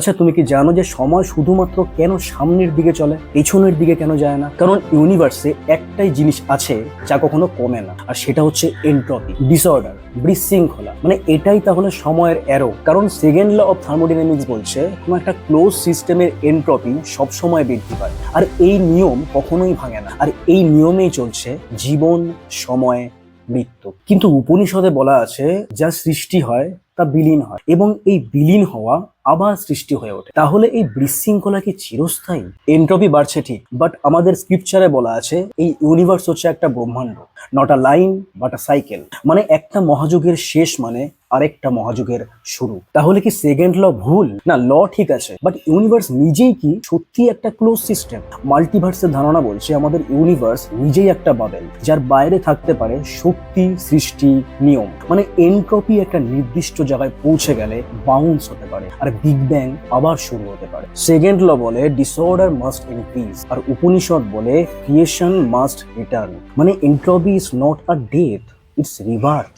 আচ্ছা তুমি কি জানো যে সময় শুধুমাত্র কেন সামনের দিকে চলে, পেছনের দিকে কেন যায় না? কারণ ইউনিভার্সে একটাই জিনিস আছে যা কখনো কমে না, আর সেটা হচ্ছে এন্ট্রপি ডিসঅর্ডার বিশৃঙ্খলা। মানে এটাই তাহলে সময়ের অ্যারো কারণ সেকেন্ড ল অফ থার্মোডাইনামিক্স বলছে, কোনো একটা ক্লোজ সিস্টেমের এন্ট্রপি সবসময় বৃদ্ধি পায়, আর এই নিয়ম কখনোই ভাঙে না। আর এই নিয়মেই চলছে জীবন, সময়, মৃত্যু। কিন্তু উপনিষদে বলা আছে, যা সৃষ্টি হয় তা বিলীন হয় এবং এই বিলীন হওয়া আবার সৃষ্টি হয়ে ওঠে। তাহলে এই বিশৃঙ্খলা কি চিরস্থায়ী? এন্ট্রপি বাড়ছে ঠিক বাট আমাদের স্ক্রিপচারে বলা আছে, এই ইউনিভার্স হচ্ছে একটা ব্রহ্মাণ্ড not a line but a cycle মানে একটা মহাযুগের শেষ মানে আরেকটা মহাযুগের শুরু। তাহলে কি সেকেন্ড ল ভুল? না ল ঠিক আছে বাট ইউনিভার্স নিজেই কি সত্যি একটা ক্লোজ সিস্টেম মাল্টিভার্সের ধারণা বলছে আমাদের ইউনিভার্স নিজেই একটা বাবেল যার বাইরে থাকতে পারে শক্তি, সৃষ্টি, নিয়ম। মানে এনট্রপি একটা নির্দিষ্ট জায়গায় পৌঁছে গেলে বাউন্স হতে পারে, আর বিগ ব্যাং আবার শুরু হতে পারে। সেকেন্ড ল বলে ডিসঅর্ডার মাস্ট ইনক্রিজ আর উপনিষদ বলে ক্রিয়েশন মাস্ট রিটার্ন মানে entropy is not a death it's rebirth